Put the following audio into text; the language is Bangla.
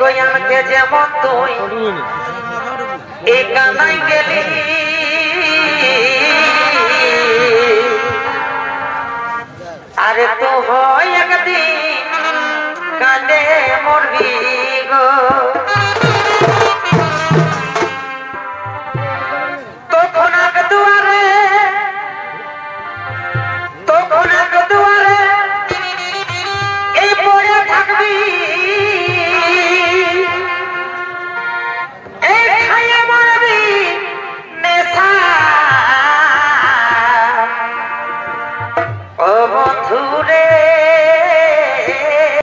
গই আমাকে যেমন তুই। এই কানাই গেলি। আরে তো হয় একদিন কাঁদে মরবি। ও বন্ধুরে